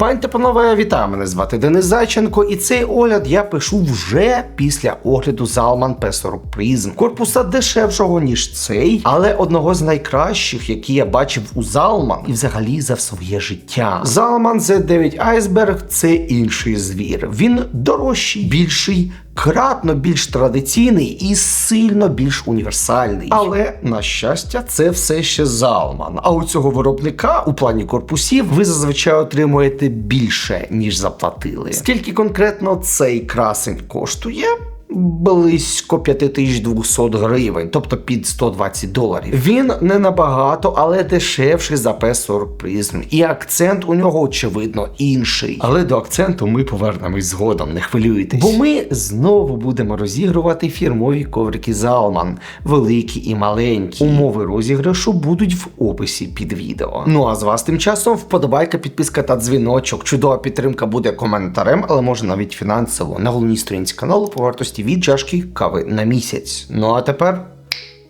Пані та панове, вітаю! Мене звати Денис Зайченко, і цей огляд я пишу вже після огляду Zalman P40 Prism. Корпуса дешевшого, ніж цей, але одного з найкращих, які я бачив у Zalman і взагалі за своє життя. Zalman Z9 Iceberg це інший звір. Він дорожчий, більший. Кратно більш традиційний і сильно більш універсальний. Але на щастя, це все ще Залман. А у цього виробника у плані корпусів ви зазвичай отримуєте більше, ніж заплатили. Скільки конкретно цей красень коштує? Близько 5200 гривень, тобто під 120 доларів. Він не набагато, але дешевший за P40 Prism. І акцент у нього, очевидно, інший. Але до акценту ми повернемось згодом, не хвилюйтесь. Бо ми знову будемо розігрувати фірмові коврики Zalman, великі і маленькі. Умови розіграшу будуть в описі під відео. Ну а з вас тим часом вподобайка, підписка та дзвіночок. Чудова підтримка буде коментарем, але може навіть фінансово на головній сторінці каналу по вартості від чашки кави на місяць. Ну а тепер.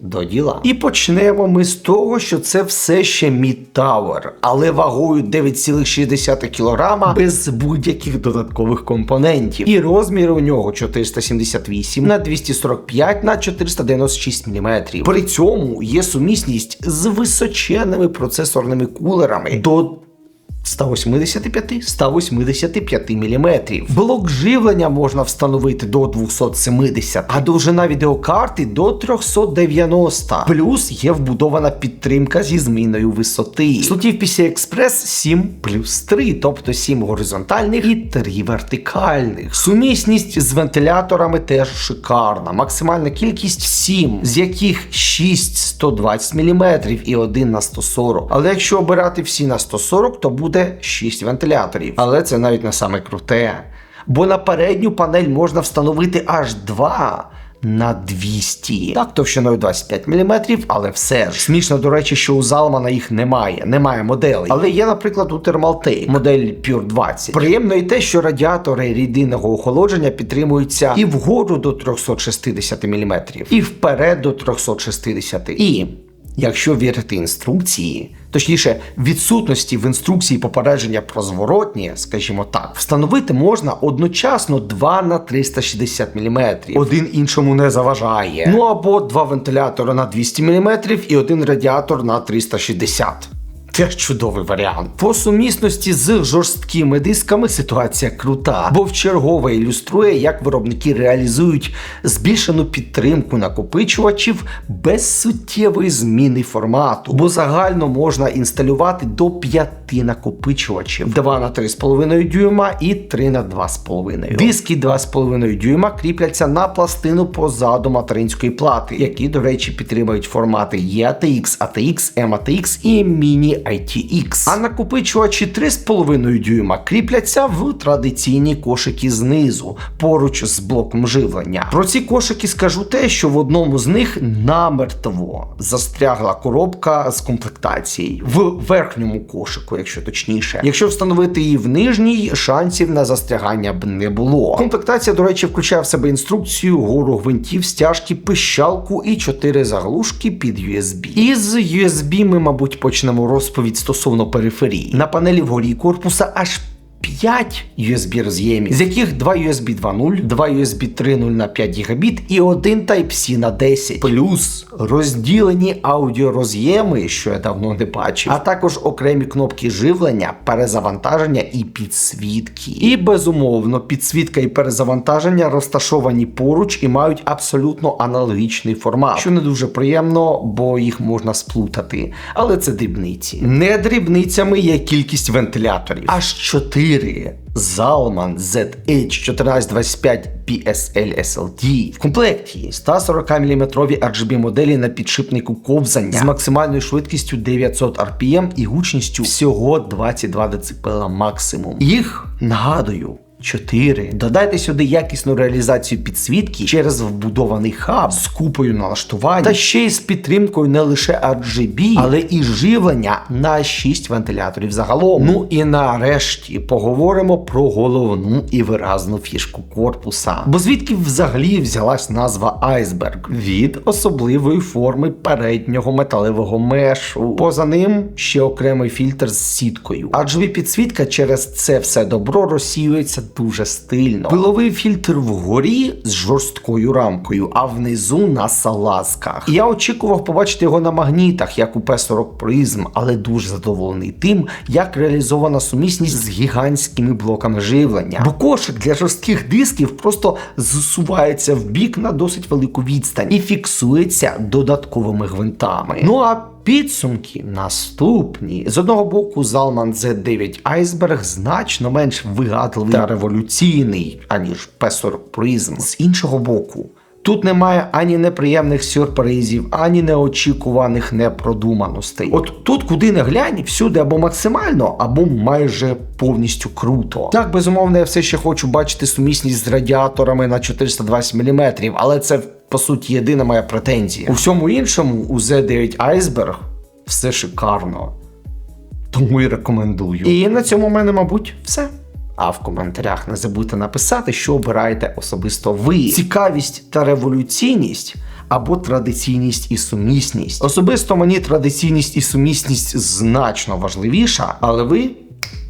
До діла. І почнемо ми з того, що це все ще Mid але вагою 9,6 кг без будь-яких додаткових компонентів. І розмір у нього 478 на 245 на 496 мм. При цьому є сумісність з височенними процесорними кулерами до 185-185 мм. Блок живлення можна встановити до 270, а довжина відеокарти до 390. Плюс є вбудована підтримка зі зміною висоти. Слотів PCI Express 7 плюс 3, тобто 7 горизонтальних і 3 вертикальних. Сумісність з вентиляторами теж шикарна. Максимальна кількість 7, з яких 6 120 мм і 1 на 140. Але якщо обирати всі на 140, то буде 6 вентиляторів. Але це навіть не саме круте. Бо на передню панель можна встановити аж 2 на 200. Так, товщиною 25 мм, але все ж. Смішно, до речі, що у Залмана їх немає, немає моделей. Але є, наприклад, у Thermaltake, модель Pure 20. Приємно і те, що радіатори рідинного охолодження підтримуються і вгору до 360 мм, і вперед до 360 І якщо вірити інструкції, точніше, відсутності в інструкції попередження про зворотні, скажімо так, встановити можна одночасно 2 на 360 мм. Один іншому не заважає. Ну або два вентилятори на 200 мм і один радіатор на 360 Теж чудовий варіант. По сумісності з жорсткими дисками ситуація крута, бо вчергове ілюструє, як виробники реалізують збільшену підтримку накопичувачів без суттєвої зміни формату, бо загально можна інсталювати до 5 накопичувачів 2 на 3,5 дюйма і 3 на 2,5. Диски 2,5 дюйма кріпляться на пластину позаду материнської плати, які, до речі, підтримують формати EATX, ATX, MATX і Mini ITX. А накопичувачі 3,5 дюйма кріпляться в традиційні кошики знизу, поруч з блоком живлення. Про ці кошики скажу те, що в одному з них намертво застрягла коробка з комплектації в верхньому кошику, якщо точніше. Якщо встановити її в нижній, шансів на застрягання б не було. Комплектація, до речі, включає в себе інструкцію, гору гвинтів, стяжки, пищалку і 4 заглушки під USB. Із USB ми, мабуть, почнемо розповідь стосовно периферії. На панелі вгорі корпуса аж 5 USB роз'ємів, з яких 2 USB 2.0, 2 USB 3.0 на 5 ГБ і один Type-C на 10. Плюс розділені аудіороз'єми, що я давно не бачив, а також окремі кнопки живлення, перезавантаження і підсвітки. І безумовно, підсвітка і перезавантаження розташовані поруч і мають абсолютно аналогічний формат, що не дуже приємно, бо їх можна сплутати. Але це дрібниці. Не дрібницями є кількість вентиляторів. Аж 4 Zalman ZH1425 PSL SLT. В комплекті 140 мм RGB моделі на підшипнику ковзання з максимальною швидкістю 900 RPM і гучністю всього 22 дБ максимум. Їх нагадую. 4. Додайте сюди якісну реалізацію підсвітки через вбудований хаб з купою налаштувань та ще й з підтримкою не лише RGB, але і живлення на 6 вентиляторів загалом. Ну і нарешті поговоримо про головну і виразну фішку корпуса. Бо звідки взагалі взялась назва айсберг? Від особливої форми переднього металевого мешу. Поза ним ще окремий фільтр з сіткою. RGB підсвітка через це все добро розсіюється дуже стильно. Пиловий фільтр вгорі з жорсткою рамкою, а внизу на салазках. Я очікував побачити його на магнітах, як у P40 Prism, але дуже задоволений тим, як реалізована сумісність з гігантськими блоками живлення. Бо кошик для жорстких дисків просто зсувається в бік на досить велику відстань і фіксується додатковими гвинтами. Ну а Підсумки наступні. З одного боку, Zalman Z9 Iceberg значно менш вигадливий та революційний, аніж P40 Prism. З іншого боку, тут немає ані неприємних сюрпризів, ані неочікуваних непродуманостей. От тут, куди не глянь, всюди або максимально, або майже повністю круто. Так, безумовно, я все ще хочу бачити сумісність з радіаторами на 420 мм, але це по суті єдина моя претензія. У всьому іншому, у Z9 Iceberg все шикарно. Тому і рекомендую. І на цьому в мене, мабуть, все. А в коментарях не забудьте написати, що обираєте особисто ви: цікавість та революційність або традиційність і сумісність. Особисто мені традиційність і сумісність значно важливіша, але ви.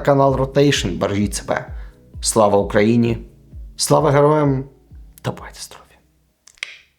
канал Rotation. Бережіть себе. Слава Україні! Слава героям! Та здоров'я!